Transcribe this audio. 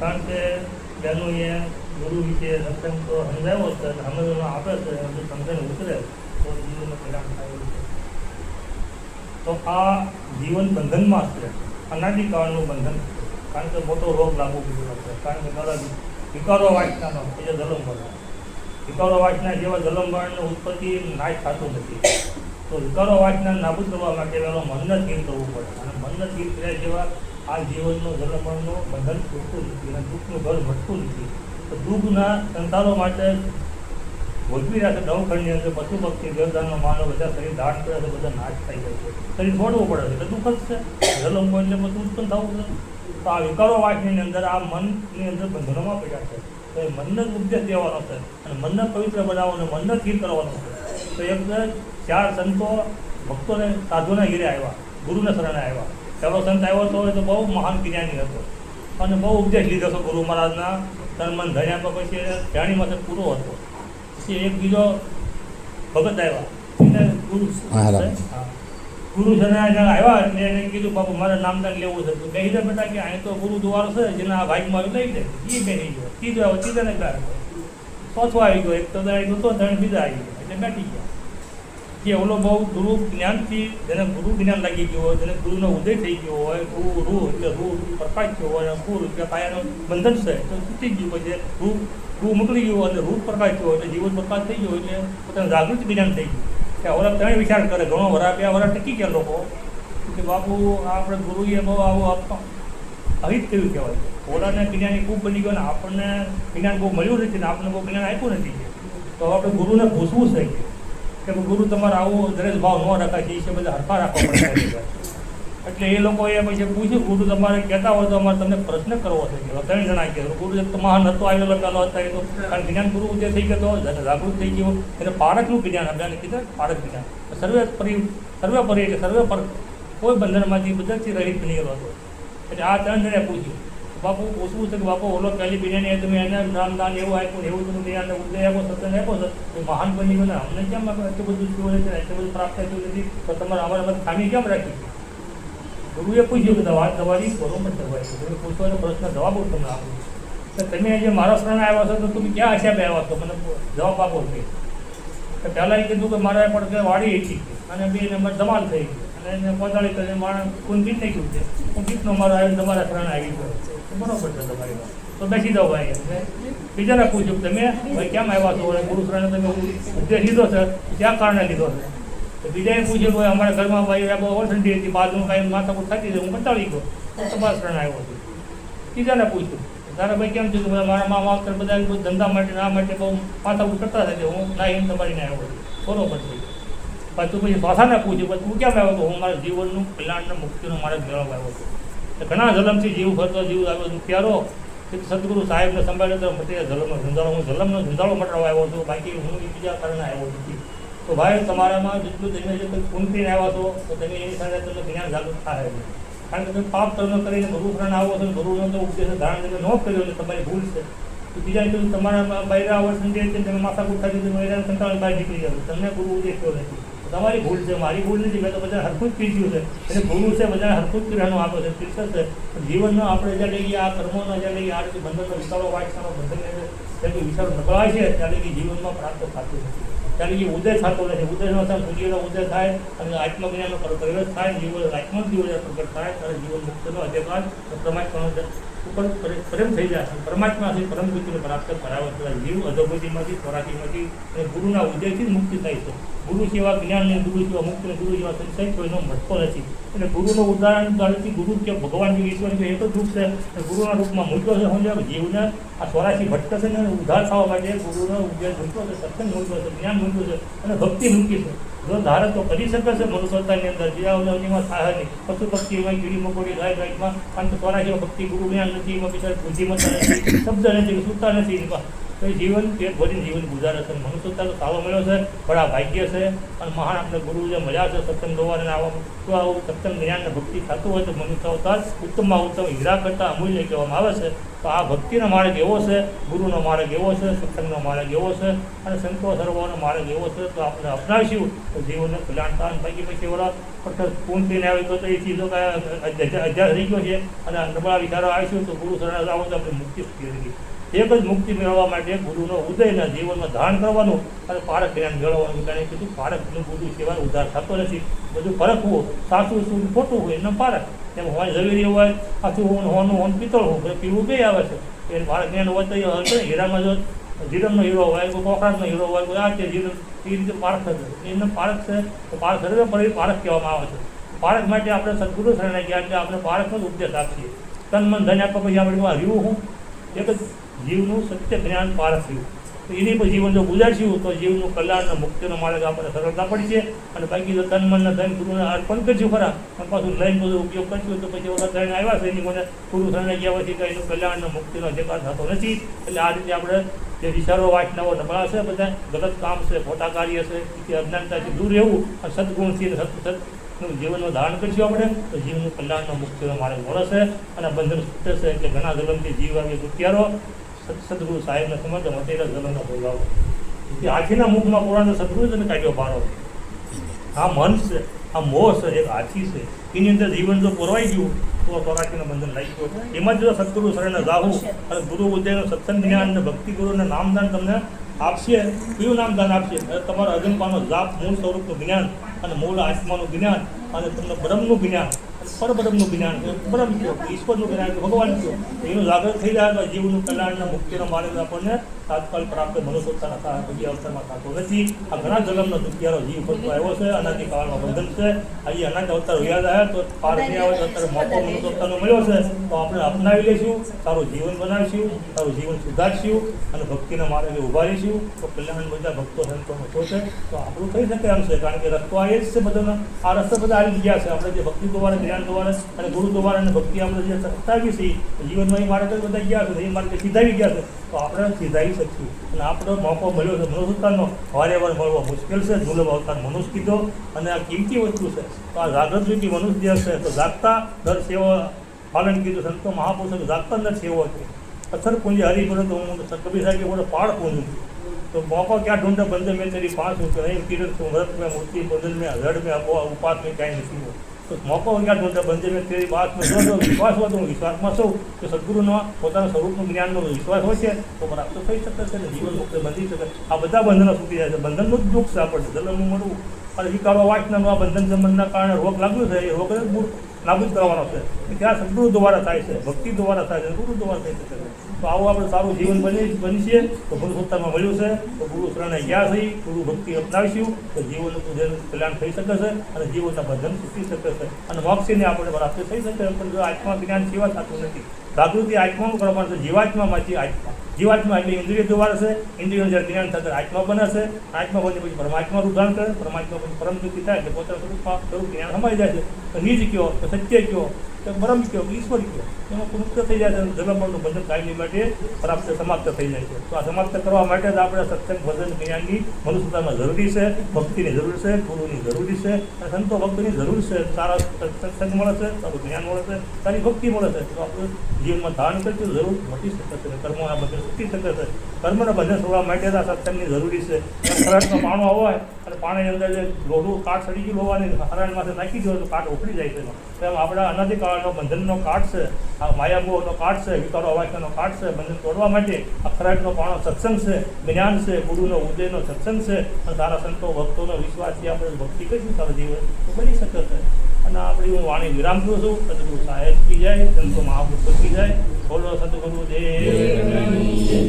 કારણ કે બહેનોએ ગુરુ વિશે સત્સંગ તો સમજાવ્યો છે અને સમજવામાં આપે છે જો સમજણ ઉતરે તો જીવનનું કલ્યાણ થાય છે. તો આ જીવન બંધનમાં છે. અનાદિકાળનું બંધન કારણ કે મોટો રોગ લાગુ પડ્યો છે. કારણ કે મારા વિકારો વાંચનાનો એ જલમ વાંચના જેવા જલમબાણની ઉત્પત્તિ નાશ થતું નથી. તો વિકારો વાંચના નાબૂદ કરવા માટે પેલો મનને સ્થિર કરવું પડે? અને મનને સ્થિર કર્યા જેવા આ જીવનનો જલમણનું બંધન તૂટતું નથી અને દુઃખનું ઘર ભટતું નથી. તો દુઃખના સંતાનો માટે ભોજવી રહ્યા છે દવખંડની અંદર, પશુ પક્ષી દેવદાનનો માનવ, બધા શરીર દાન કરે છે, બધા નાશ થઈ જાય છે. શરીર છોડવું પડે છે, એટલે દુઃખ જ છે. જલમો એટલે બધું ઉત્પન્ન થવું છે તો આ વિકારો વાંચની અંદર, આ મનની અંદર બંધનોમાં પડ્યા છે. તો એ મનને ઉપદેશ દેવાનો છે અને મનને પવિત્ર બનાવવાનો, મનને સ્થિર કરવાનો છે. તો એક ચાર સંતો ભક્તોને સાધુના ઘેરે આવ્યા ગુરુના શરણે આવ્યા. એવો સંત આવ્યો હતો એ તો બહુ મહાન જ્ઞાની હતો. અને બહુ ઉપદેશ લીધો હતો ગુરુ મહારાજના. તન મન પર પછી એને માટે પૂરો હતો. પછી એક બીજો ભગત આવ્યા. એને ગુરુ. ગુરુ જણા આવ્યા એટલે એને કીધું બાપુ મારે નામદાન લેવું છે. તો દે બેટા કે અહીં તો ગુરુ દ્વારો છે જેના આ ભાગમાં લઈ દે એ બેહી ગયો. ત્રીજો આવ્યો ત્રીજાને ગાળ્યો ચોથો આવી ગયો. એક તો દાડી નહોતો ત્રણ બીજા આવી ગયો. એટલે બેઠી ગયા. જે ઓલો બહુ ગુરુ જ્ઞાનથી જેને ગુરુ જ્ઞાન લાગી ગયું હોય, જેને ગુરુનો ઉદય થઈ ગયો હોય, ગુરુ રૂ એટલે રૂ પ્રકાશ થયો હોય ગુરુ એટલે કાયાનું બંધન છે, તો તૂટી ગયું પછી રૂ રૂ મોકલી ગયું અને રૂ પ્રકાશ થયો એટલે જીવન પ્રકાશ થઈ ગયો એટલે પોતાનું જાગૃત જ્ઞાન થઈ ગયું. કે ઓલા ત્રણ વિચાર કરે, ઘણો વરા બે વરા ટકી ગયા લોકો. કે બાપુ આપણે ગુરુએ બહુ આવું આપવા અહિત કર્યું કહેવાય? ઓલાને જ્ઞાન ખૂબ બની ગયો અને આપણને જ્ઞાન બહુ મળ્યું નથી ને આપણને બહુ જ્ઞાન આપ્યું નથી. તો આપણે ગુરુને પૂછવું છે કે ગુરુ તમારે આવો દરેક ભાવ ન રખાય છે એ બધા હરખા રાખવા પડે એટલે એ લોકોએ પછી પૂછ્યું ગુરુ તમારે કહેતા હોય તો અમારે તમને પ્રશ્ન કરવો છે. કે ત્રણ જણા કે ગુરુ એક મહાન હતો, આવેલો પેલો હતા, એ તો કારણ જ્ઞાન ગુરુ જે થઈ ગયો હતો જાગૃત થઈ ગયો. એટલે પારકનું જ્ઞાન અભ્યાન કીધું પારક જ્ઞાન. સર્વે પરી સર્વે પરી એટલે સર્વે પર કોઈ બંધનમાંથી બધાથી રહિત નહીં હતો. એટલે આ ત્રણ જણે પૂછ્યું. બાપુ પૂછવું છે કે બાપુ, ઓલો પહેલી બિનાની તમે એને રામદાન એવું આપ્યું, એવું તમે જ્ઞાન ઉદય આપો સત્સંગ આપો તો મહાન બની ગયો અમને કેમ એટલું બધું થયું છે, એટલું બધું પ્રાપ્ત થતું નથી, તો તમારે અમારા મત ખામી કેમ રાખી? ગુરુએ પૂછ્યું કે દવા તમારી બરોબર છે. તમે પૂછવાનો પ્રશ્ન જવાબ હું તમને આપું. તો તમે જે મારા શરણ આવ્યા છો, તો તમે ક્યાં હિસાબે આવ્યા છો? મને જવાબ આપો કે પહેલાં એ કીધું કે મારા પણ વાડી હતી અને બે નંબર ધમાલ થઈ અને એને પોતાળી કરીને માણસ ખૂન નહીં નાખ્યું છે. હું પીટનો મારો આવ્યો તમારા શરણે આવી ગયો બરોબર છે તમારી વાત. તો બેસી જાઓ ભાઈ. બીજાને પૂછ્યું તમે ભાઈ કેમ આવ્યા છો? અને ગુરુ શરણે તમે ઉપદેશ લીધો છે? ક્યાં કારણે લીધો છે? તો બીજાએ પૂછ્યું ભાઈ, અમારા ઘરમાં ભાઈ બહુ ઓવરઠંડી હતી બાજુનું કાંઈ માથાકૂટ થતી હું કંટાળી ગયો. તો તમારા શરણ આવ્યો છું. બીજાને પૂછ્યું તારા ભાઈ કેમ થયું? મારા મા બાપ બધા ધંધા માટે ના માટે બહુ માથાકૂટ કરતા હતા હું ના એમ તમારીને આવ્યો બરોબર છે. પછી તું પછી ભાષાને પૂછ્યું, પછી તું કેમ આવ્યો હું મારા જીવનનું કલ્યાણને મુક્તિનો મારે મેળવવા આવ્યો છું. તો ઘણા જલમથી જીવ ફરતો, જીવ આવ્યો છું. પ્યારો કે સદગુરુ સાહેબને સંભાળ્યો તો મટી જલમનો ઝંઝાળો હું જલમનો ઝંઝાળો મટાડવા આવ્યો છું. બાકી હું બીજા કારણે આવ્યો નથી. તો ભાઈ, તમારામાં જેટલું તમે જે કોઈ ખૂન આવ્યા છો, તો તમે એની સાથે તમને જ્ઞાન જાગૃત થાય છે કારણ કે તમે પાપ કર્મ કરીને ગુરુ શરણ આવો છો ગુરુનો તો ઉપદેશ ધારણ તમે ન કર્યો એટલે તમારી ભૂલ છે. તો બીજા તમારા બૈરા સંજય તમે માથા કુઠા દીધું બૈરા કંટાળે બહાર નીકળી જાવ તમને ગુરુ ઉપદેશ થયો નથી. તમારી ભૂલ છે, મારી ભૂલ નથી, મેં તો બધા હરખું જ પીર્યું છે. એટલે ગુરુ છે બધા હરખું જ પીરવાનું આપે છે તીર્થ છે જીવનનો આપણે જ્યાં લઈએ આ કર્મોનો જ્યાં લઈએ આ રીતે બંધનનો વિચારો વાંચવાનો બંધનને જ્યારે વિચારો નબળાય છે ત્યારે કે જીવનમાં પ્રાપ્ત થતું નથી. ત્યારે કે ઉદય થતો નથી. ઉદયનો થાય, સૂર્યનો ઉદય થાય, અને આત્મજ્ઞાનનો પ્રવેશ થાય જીવન આત્મજીવન પ્રગટ થાય ત્યારે જીવન મુક્તનો અધિકાર પરમાત્માનો ઉપર પ્રે- પ્રેમ થઈ જાય છે. પરમાત્માથી પરમ ગતિને પ્રાપ્ત કરાવે છે. જીવ અધોગતિમાંથી ખોરાકીમાંથી અને ગુરુના ઉદયથી જ મુક્તિ થાય છે. ગુરુ સેવા જ્ઞાનને ગુરુ સેવા મુક્તિ ને ગુરુ સેવા સંશય કોઈનો મળતો નથી. એટલે ગુરુનું ઉદાહરણ ગાળથી ગુરુ કે ભગવાન કે ઈશ્વર કે એ જ રૂપ છે ગુરુના રૂપમાં મૂક્યો છે સમજાવ જીવને આ સ્વરાશી ભટકે છે ને ઉદ્ધાર થવા માટે ગુરુનો ઉદ્દેશ મૂક્યો છે, સત્સંગ મૂક્યો છે, જ્ઞાન મૂક્યો છે, અને ભક્તિ મૂકી છે. જો ધારે તો કરી શકે છે મનુષ્યતાની અંદર, જે અવનવનીમાં થાય નહીં. પશુ પક્ષી હોય, કીડી મકોડી, ગાય ગાયમાં કારણ કે સ્વરાશીમાં ભક્તિ ગુરુ જ્ઞાન નથી, એમાં બિચારા બુદ્ધિમત્તા નથી, શબ્દ નથી, સુતા નથી એમાં. તો એ જીવન? પેટ ભરીને જીવન ગુજારે છે. મનુષ્યતાનો સારો મળ્યો છે, બડા ભાગ્ય છે. અને મહાન આપણે ગુરુ જે મજા છે, સત્સંગ દોવાને આવા તો આવું સત્સંગ જ્ઞાન ભક્તિ થતું હોય તો મનુષ્ય અવતાર ઉત્તમમાં ઉત્તમ હીરા કરતાં અમૂલ્ય કહેવામાં આવે છે. તો આ ભક્તિનો માર્ગ એવો છે, ગુરુનો માર્ગ એવો છે, સત્સંગનો માર્ગ એવો છે અને સંતો સર્વોનો માર્ગ એવો છે, તો આપણે અપનાવીશું. તો જીવનને કલ્યાણતા બાકી પછી ઓલા પણ પૂર્ણ થઈને આવે તો તો એ ચીજો કાંઈ અધ્યાસ થઈ ગયો છે. અને નબળા વિચારો આવીશું તો ગુરુ સરળ આવો તો આપણે મુક્તિ થઈ એક જ મુક્તિ મેળવવા માટે ગુરુનો ઉદયના જીવનમાં ધારણ કરવાનું અને પારક જ્ઞાન મેળવવાનું. કારણ કીધું પારકનું ગુરુ સિવાય ઉદ્ધાર થતો નથી, બધું પરખવું સાચું શું ખોટું હોય એમ પારક. એમ હોય જરૂરી હોય, આથું હોન હોનું હોન પિત્તળ હોય પીવું બે આવે છે. એ પારક જ્ઞાન હોય તો એ હીરામાં જો જીરમનો હીરો હોય, કોઈ કોકરાજનો હીરો હોય, કોઈ આ છે જીરમ, એ રીતે પારક થશે એમને પારક છે, તો પારક થશે પણ એ પારક કહેવામાં આવે છે. પારક માટે આપણે સદગુરુ શરણે ગયા એટલે આપણે પારકનો જ ઉપદેશ આપીએ. તન મન ધન આપવા પછી આપણે રહ્યું હું? એક જ જીવનું સત્ય જ્ઞાન પારક થયું. તો એની પર જીવન જો ગુજારશું, તો જીવનું કલ્યાણનો મુક્તિનો માર્ગ આપણને સરળતા પડી છે. અને બાકી જો તન મનના ધન ગુરુને અર્પણ કરશું ખરા. પણ પાછું લઈને બધો ઉપયોગ કરશું તો પછી ઓલા ત્રણ આવ્યા છે, એની મને ગુરુ થઈને ગયા પછી કંઈ એનું કલ્યાણ અને મુક્તિનો જેકાર થતો નથી. એટલે આ રીતે આપણે જે વિચારો વાંચનાઓ નબળા છે બધા, ગલત કામ છે, ખોટા કાર્ય છે, એથી અજ્ઞાનતાથી દૂર રહેવું અને સદગુણથી સત જીવનનું ધારણ કરશું આપણે, તો જીવનું કલ્યાણનો મુક્તિનો માર્ગ મળશે. અને બંધન છૂટશે એટલે ઘણા જન્મથી જીવ આવી સત સદગુરુ સાહેબને સમજ મટેલા જન્મનો ભોગાવો એ હાથીના મુખમાં પુરાણનો સદગુરુ જ કાઢ્યો બારો. આ મન છે, આ મોહ છે, એક હાથી છે. એની અંદર જીવન જો પુરવાઈ ગયું, તો ચોરાશીનું બંધન લાગી ગયું. એમાં જો સદગુરુ શરણે જાવું અને ગુરુ ઉદયનો સત્સંગ જ્ઞાન અને ભક્તિ ગુરુને નામદાન તમને આપશે. કયું નામદાન આપશે? તમારા અજંપાનો જાપ મૂળ સ્વરૂપનું જ્ઞાન અને મૂળ આત્માનું જ્ઞાન અને તમને બ્રહ્મનું જ્ઞાન. પરબ્રહ્મનું જ્ઞાન બ્રહ્મ કયો ઈશ્વરનું જ્ઞાન ભગવાન કયો એનું જાગૃત થઈ જાય તો જીવનું કલ્યાણના મુક્તિનો માર્ગ આપણને તાત્કાલ પ્રાપ્ત મનુષ્યતા થા બીજી અવસરમાં થતો નથી. આ ઘણા જન્મનો દુખિયારો જીવ ફરતો આવ્યો છે. અનાજી કાળમાં બંધન છે. આજે અનાજ અવતાર યાદ આવ્યા તો પાર નહીં આવે તો અત્યારે મોકો મનુષ્યતાનો મળ્યો છે. તો આપણે અપનાવી લઈશું. સારું જીવન બનાવીશું. સારું જીવન સુધારશું. અને ભક્તિના માર્ગે ઊભા રહીશું. તો કલ્યાણ બધા ભક્તો સંતોનો છે. તો આપણું થઈ શકે એમ છે. કારણ કે રસ્તો આવી જ છે બધાનો. આ રસ્તો બધા આવી ગયા છે. આપણે જે ભક્તિ દ્વારા જ્ઞાન દ્વારા અને ગુરુ દ્વારા અને ભક્તિ આપણે જે સત્તાવી છે એ જીવનમાં એ માર્ગે બધા ગયા છે એ માર્ગે સીધાવી ગયા છે તો આપણે સીધાવી શકશું અને આપણો મોકો મળ્યો છે મનુષ્યતાનો વારે વાર મળવો મુશ્કેલ છે દુર્લભ અવતાર મનુષ્ય કીધો અને આ કિંમતી વસ્તુ છે તો આ જાગૃત રૂપી મનુષ્ય જે છે તો જાગતા દર સેવા પાલન કીધું સંતો મહાપુરુષો જાગતા દર સેવો છે પથ્થર પૂંજે હરી બોલો તો હું કબીર સાહેબ બોલો પાડ પૂંજું तो मौका क्या ढूंढा बंदे में तेरी पाँच रुपये नहीं किरण तू व्रत में मूर्ति बदल में हजड़ में अब उपास में क्या नहीं हो તો મોકો વિજ્ઞાન મંત્ર બંધે તે વાતમાં વિશ્વાસ હોય તો હું વિશ્વાસમાં છું કે સદગુરુનો પોતાના સ્વરૂપનું જ્ઞાનનો વિશ્વાસ હોય છે, તો પ્રાપ્ત થઈ શકે છે જીવન મુક્ત બંધી શકે. આ બધા બંધનો સુધી જાય છે. બંધનનું જ દુઃખ છે આપણને. ધર્મનું મળવું. અને વિકારો વાંચનાનું આ બંધન સંબંધના કારણે રોગ લાગ્યો છે એ રોગને દૂર મૂળ નાબૂદ કરવાનો છે. ત્યાં સદગુરુ દ્વારા થાય છે ભક્તિ દ્વારા થાય છે ગુરુ દ્વારા થઈ શકે છે. તો આવું આપણે સારું જીવન બની બનશે તો ગુરુ સત્તામાં મળ્યું છે, તો ગુરુ શરણે ગયા થઈ ગુરુ ભક્તિ અપનાવીશું. તો જીવનનું જેનું કલ્યાણ થઈ શકે છે અને જીવનના બંધન છૂટી શકે છે. અને મોક્ષને આપણે પ્રાપ્ત થઈ શકે પણ જો આત્મા જ્ઞાન સેવા થતું નથી. જાગૃતિ આત્માનું કરવાનું છે, જીવાત્મામાંથી આત્મા. જીવાત્મા એટલે ઇન્દ્રિય દ્વારા છે ઇન્દ્રિયો જ્યારે જ્ઞાન થતા આત્મા બને છે આત્મા બને પછી પરમાત્મા રૂપ કરે, પરમાત્મા પછી પરમ થાય, એટલે પોતાના સ્વરૂપમાં સ્વરૂપ જ્ઞાન સમાઈ જાય છે. તો નિજ કયો, તો સત્ય કયો કે બ્રહ્મ કયો ઈશ્વર કયો એમાં મુક્ત થઈ જાય છે ધર્મનું બંધન કાયમી માટે પ્રાપ્ત સમાપ્ત થઈ જાય છે. તો આ સમાપ્ત કરવા માટે જ આપણે સત્સંગ ભજન જ્ઞાનની મનુષ્યતામાં જરૂરી છે, ભક્તિની જરૂર છે, ગુરુની જરૂરી છે, અને સંતો ભક્તની જરૂર છે. સારા સત્સંગ મળે છે, સારું જ્ઞાન મળે છે, સારી ભક્તિ મળે છે. તો આપણે જીવનમાં ધારણ કરશું જરૂર મટી શકે છે. કર્મોના બંધન શીખી શકે છે. કર્મના બંધન છોડવા માટે જ આ સત્સંગની જરૂરી છે. ખરાટનો પાણો હોય, અને પાણીની અંદર જે લોઢું કાঠ સડી ગયું હોવાની હરણ માથે નાખી દો તો કાઠ ઉખડી જાય છે. એમ આપણા આપણા અનાધિકાળનો બંધનનો કાঠ છે, આ માયામોહનો કાঠ છે, વિકારો અવાજનો કાઠ છે, બંધન તોડવા માટે આ ખરાટનો પાણો સત્સંગ છે, જ્ઞાન છે, ગુરુનો ઉદયનો સત્સંગ છે, અને સારા સંતો, ભક્તોનો વિશ્વાસથી આપણે ભક્તિ કરીશું સારું જીવન, તો બની શકે છે. અને આપણી હું વાણી વિરામ કરું છું, સદગુરુ સાહેબ કી જાય, સંતો મહાપુરુષો થઈ જાય, બોલો સદગુરુ દેવ